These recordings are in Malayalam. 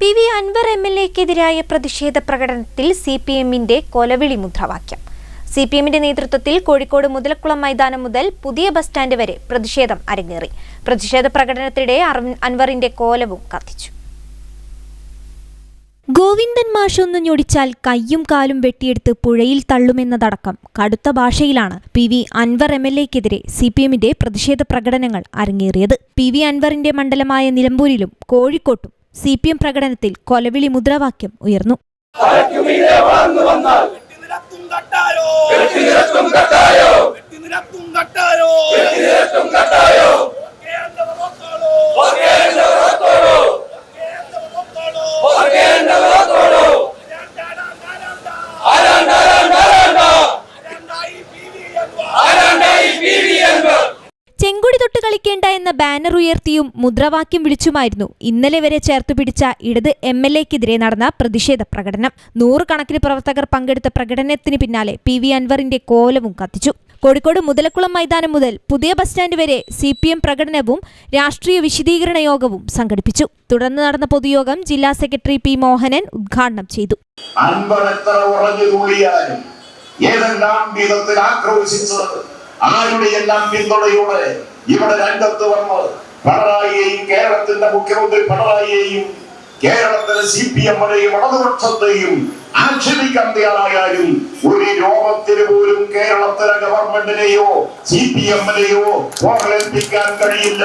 P V Anvar M L എക്കെതിരായ പ്രതിഷേധ പ്രകടനത്തിൽ സി പി എമ്മിന്റെ കൊലവിളി മുദ്രാവാക്യം. സി പി എമ്മിന്റെ നേതൃത്വത്തിൽ കോഴിക്കോട് മുതലക്കുളം മൈതാനം മുതൽ പുതിയ ബസ് സ്റ്റാൻഡ് വരെ പ്രതിഷേധം അരങ്ങേറി. പ്രതിഷേധ പ്രകടനത്തിനിടെ അൻവറിന്റെ കോലവും കത്തിച്ചു. ഗോവിന്ദൻ മാഷൊന്ന് ഞൊടിച്ചാൽ കയ്യും കാലും വെട്ടിയെടുത്ത് പുഴയിൽ തള്ളുമെന്നതടക്കം കടുത്ത ഭാഷയിലാണ് P V Anvar M L എക്കെതിരെ C P എമ്മിന്റെ പ്രതിഷേധ പ്രകടനങ്ങൾ അരങ്ങേറിയത്. പി വി അൻവറിന്റെ മണ്ഡലമായ നിലമ്പൂരിലും കോഴിക്കോട്ടും സി പി എം പ്രകടനത്തിൽ കൊലവിളി മുദ്രാവാക്യം ഉയർന്നു. തൊട്ട് കളിക്കേണ്ട എന്ന ബാനർ ഉയർത്തിയും മുദ്രാവാക്യം വിളിച്ചുമായിരുന്നു. ഇന്നലെ വരെ ചേർത്തു പിടിച്ച ഇടത് എം എൽ എക്കെതിരെ നടന്ന പ്രതിഷേധ പ്രകടനം. നൂറുകണക്കിന് പ്രവർത്തകർ പങ്കെടുത്ത പ്രകടനത്തിന് പിന്നാലെ പി വി അൻവറിന്റെ കോലവും കത്തിച്ചു. കോഴിക്കോട് മുതലക്കുളം മൈതാനം മുതൽ പുതിയ ബസ് സ്റ്റാൻഡ് വരെ സി പി എം പ്രകടനവും രാഷ്ട്രീയ വിശദീകരണ യോഗവും സംഘടിപ്പിച്ചു. തുടർന്ന് നടന്ന പൊതുയോഗം ജില്ലാ സെക്രട്ടറി പി മോഹനൻ ഉദ്ഘാടനം ചെയ്തു. വിധത്തിൽ അവരുടെ ആരുടെയെല്ലാം പിന്തുണയോടെ ഇവിടെ രംഗത്ത് വന്ന് പിണറായിയെയും കേരളത്തിന്റെ മുഖ്യമന്ത്രി പിണറായിയെയും കേരളത്തിലെ സി പി എമ്മിനെയും ഇടതുപക്ഷത്തെയും ആക്ഷേപിക്കാൻ തയ്യാറായാലും ഒരു രോഗത്തിന് പോലും കേരളത്തിലെ ഗവൺമെന്റിനെയോ സി പി എമ്മിനെയോ പോകലേൽപ്പിക്കാൻ കഴിയില്ല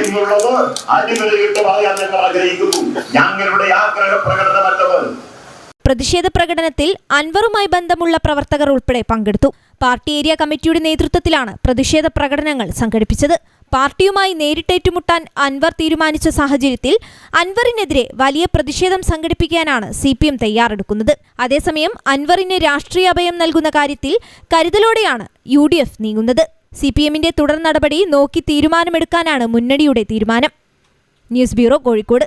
എന്നുള്ളത് അടിമലയിട്ട് പറയാൻ ഞങ്ങൾ ആഗ്രഹിക്കുന്നു. ഞങ്ങളുടെ ആഗ്രഹ പ്രകടനമല്ലത് പ്രതിഷേധ പ്രകടനത്തിൽ അൻവറുമായി ബന്ധമുള്ള പ്രവർത്തകർ ഉൾപ്പെടെ പങ്കെടുത്തു. പാർട്ടി ഏരിയ കമ്മിറ്റിയുടെ നേതൃത്വത്തിലാണ് പ്രതിഷേധ പ്രകടനങ്ങൾ സംഘടിപ്പിച്ചത്. പാർട്ടിയുമായി നേരിട്ടേറ്റുമുട്ടാൻ അൻവർ തീരുമാനിച്ച സാഹചര്യത്തിൽ അൻവറിനെതിരെ വലിയ പ്രതിഷേധം സംഘടിപ്പിക്കാനാണ് സി പി എം തയ്യാറെടുക്കുന്നത്. അതേസമയം അൻവറിന് രാഷ്ട്രീയ അഭയം നൽകുന്ന കാര്യത്തിൽ കരുതലോടെയാണ് യു ഡി എഫ് നീങ്ങുന്നത്. സി പി എമ്മിന്റെ തുടർ നടപടി നോക്കി തീരുമാനമെടുക്കാനാണ് മുന്നണിയുടെ തീരുമാനം. News bureau Kozhikode.